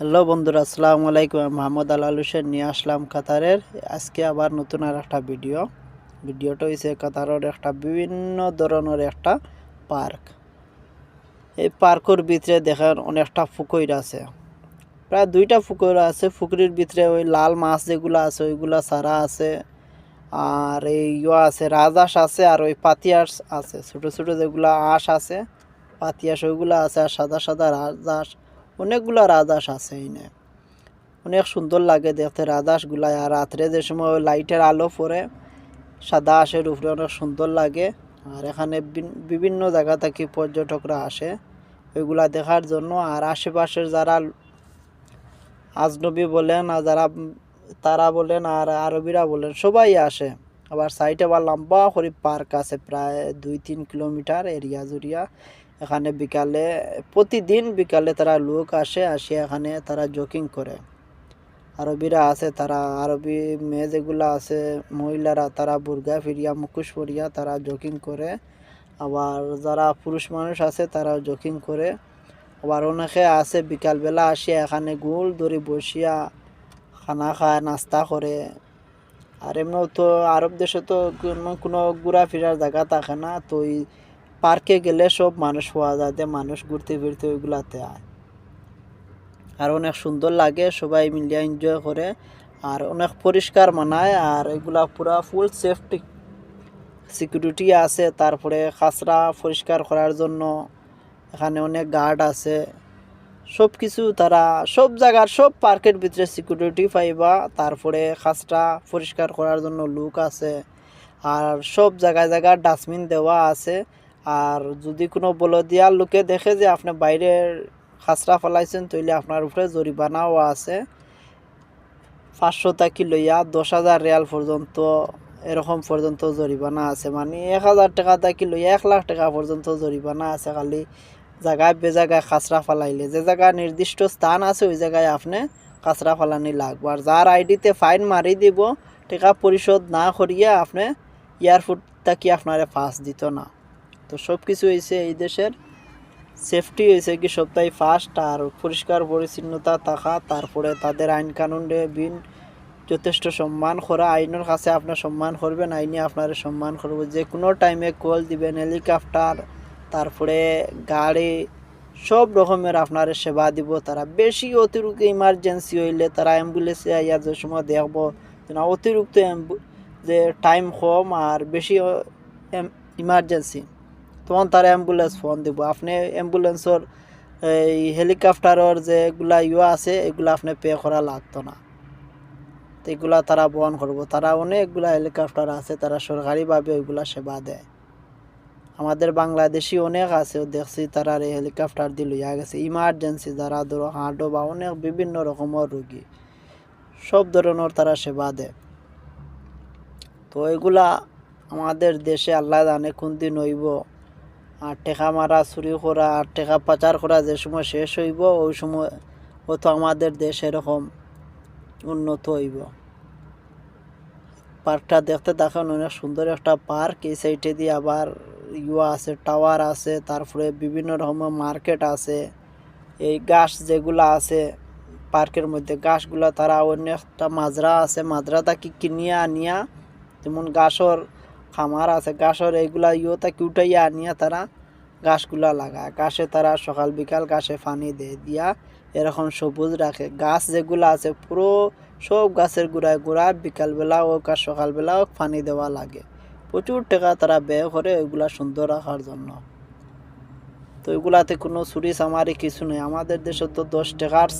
Hello বন্ধুরা, আসসালামু আলাইকুম। মোহাম্মদ আলাল হোসেন, নিয়ে আসলাম কাতারের। আজকে আবার নতুন আর একটা ভিডিও। ভিডিওটা হয়েছে কাতারের একটা বিভিন্ন ধরনের একটা পার্ক। এই পার্কের ভিতরে দেখেন অনেকটা পুকুর আছে। প্রায় দুইটা পুকুর আছে। পুকুরের ভিতরে ওই লাল মাছ যেগুলো আছে, ওইগুলা সারা আছে। আর এই ইয়ে আছে, রাজহাঁস আছে, আর ওই পাতিয়াস আছে। ছোট ছোট যেগুলা আঁশ আছে, পাতিয়াস ওইগুলো আছে, আর সাদা সাদা রাজহাঁস। অনেকগুলা রাজহাঁস আছে এনে। অনেক সুন্দর লাগে দেখতে রাজহাঁসগুলা আর রাত্রে যে সময় লাইটের আলো পড়ে, সাদা আঁশের উপরে অনেক সুন্দর লাগে। আর এখানে বিভিন্ন জায়গা থেকে পর্যটকরা আসে ওইগুলা দেখার জন্য। আর আশেপাশের যারা আজনবী বলেন, আর যারা তারা বলেন, আর আরবিরা বলেন, সবাই আসে। আবার সাইডে আবার লম্বা করে পার্ক আছে, প্রায় দুই তিন কিলোমিটার, এরিয়া জুড়িয়া এখানে বিকালে, প্রতিদিন বিকালে তারা লোক আসে আসে এখানে তারা জকিং করে। আরবিরা আছে, তারা আরবি মেয়ে যেগুলো আছে, মহিলারা, তারা বুর্গা ফিরিয়া, মুখোশ পরিয়া তারা জকিং করে। আবার যারা পুরুষ মানুষ আছে, তারা জকিং করে। আবার অনেকে আছে, বিকালবেলা আসিয়া এখানে গোল ধরে বসিয়া খানা খায়, নাস্তা করে। আর এমনিও তো আরব দেশে তো কোনো ঘোরাফেরার জায়গা থাকে না, তো পার্কে গেলে সব মানুষ পাওয়া যায়, যে মানুষ ঘুরতে ফিরতে ওইগুলাতে আয়। আর অনেক সুন্দর লাগে, সবাই মিলিয়ে এনজয় করে। আর অনেক পরিষ্কার মানায়, আর এগুলা পুরা ফুল সেফটি সিকিউরিটি আছে। তারপরে খাসরা পরিষ্কার করার জন্য এখানে অনেক গার্ড আছে। সব কিছু তারা, সব জায়গার, সব পার্কের ভিতরে সিকিউরিটি পাইবা। তারপরে খাসরা পরিষ্কার করার জন্য লুক আছে। আর সব জায়গায় জায়গায় ডাস্টবিন দেওয়া আছে। আর যদি কোনো বলদিয়ার লোকে দেখে যে আপনি বাইরের খাসরা ফেলাইছেন তাহলে আপনার উপরে জরিমানাও আছে। পাঁচশো টাকি লইয়া দশ হাজার রিয়াল পর্যন্ত, এরকম পর্যন্ত জরিমানা আছে। মানে এক হাজার টাকা থাকি লইয়া এক লাখ টাকা পর্যন্ত জরিমানা আছে খালি জায়গায় বে জায়গায় খাসরা ফালাইলে। যে জায়গায় নির্দিষ্ট স্থান আছে, ওই জায়গায় আপনি কাঁচরা ফালানি লাগবে। আর যার আইডিতে ফাইন মারি দিব, টাকা পরিশোধ না করিয়া আপনি এয়ারপোর্ট থাকি আপনারে পাস দিত না। তো সব কিছু হয়েছে এই দেশের। সেফটি হয়েছে কি সপ্তাহে ফার্স্ট আর পরিষ্কার, পরিচ্ছন্নতা থাকা, তারপরে তাদের আইন কানুনে বিন যথেষ্ট সম্মান করা। আইনের কাছে আপনার সম্মান করবেন, আইনে আপনার সম্মান করব। যে কোনো টাইমে কল দিবেন হেলিকপ্টার তারপরে গাড়ি, সব রকমের আপনার সেবা দিব। তারা বেশি অতিরিক্ত ইমার্জেন্সি হইলে তারা অ্যাম্বুলেন্সে আইয়া যে সময় দেখব না অতিরিক্ত যে টাইম কম আর বেশি ইমার্জেন্সি তখন তারা অ্যাম্বুলেন্স ফোন দিব। আপনি অ্যাম্বুলেন্সর এই হেলিকপ্টারের যেগুলা ইয়ে আছে, এগুলা আপনি পে করা লাগতো না। তো এগুলা তারা বহন করব। তারা অনেকগুলা হেলিকপ্টার আছে, তারা সরকারিভাবে ওইগুলা সেবা দেয়। আমাদের বাংলাদেশি অনেক আছে দেখছি তারা এই হেলিকপ্টার দিয়ে লইয়া গেছে। ইমার্জেন্সি যারা ধরো হাঁটো বা অনেক বিভিন্ন রকমের রোগী, সব ধরনের তারা সেবা দেয়। তো এগুলা আমাদের দেশে আল্লাহ জানে কোন দিন হইব। আর টেকা মারা, চুরি করা, আর টেকা পাচার করা যে সময় শেষ হইব, ওই সময় হয়তো আমাদের দেশ এরকম উন্নত হইব। পার্কটা দেখতে দেখেন অনেক সুন্দর একটা পার্ক, এই সাইডে দিয়ে আবার ইয়া আছে, টাওয়ার আছে, তারপরে বিভিন্ন রকমের মার্কেট আছে। এই গাছ যেগুলা আছে, পার্কের মধ্যে গাছগুলা, তারা অন্য একটা মাজরা আছে মাজরা তাকে কিনিয়া আনিয়া যেমন গাছর খামার আছে, গাছর এইগুলা ইয়ে তাকে উঠাইয়া আনিয়া তারা গাছগুলা লাগায়। গাছে তারা সকাল বিকাল গাছে পানি দেয় দিয়া এরকম সবুজ রাখে। গাছ যেগুলো আছে, পুরো সব গাছের গোড়ায় গোড়ায় বিকালবেলা হোক আর সকালবেলা হোক পানি দেওয়া লাগে। প্রচুর টাকা তারা ব্যয় করে ওইগুলা সুন্দর রাখার জন্য। তো ওইগুলাতে কোনো চুরি চামারি কিছু নেই। আমাদের দেশে তো দশ টাকার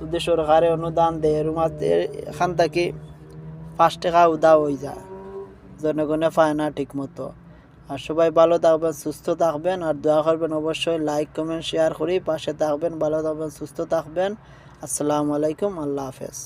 যদি সরকারে অনুদান দেয় এর মাঝে এখান থেকে পাঁচ টাকা উদা হয়ে যায়। জনগণে পায় না ঠিক মতো আর সবাই ভালো থাকবেন, সুস্থ থাকবেন। আর দোয়া করবেন অবশ্যই লাইক, কমেন্ট, শেয়ার করি পাশে থাকবেন, ভালো থাকবেন, সুস্থ থাকবেন। আসসালামু আলাইকুম, আল্লাহ হাফেজ।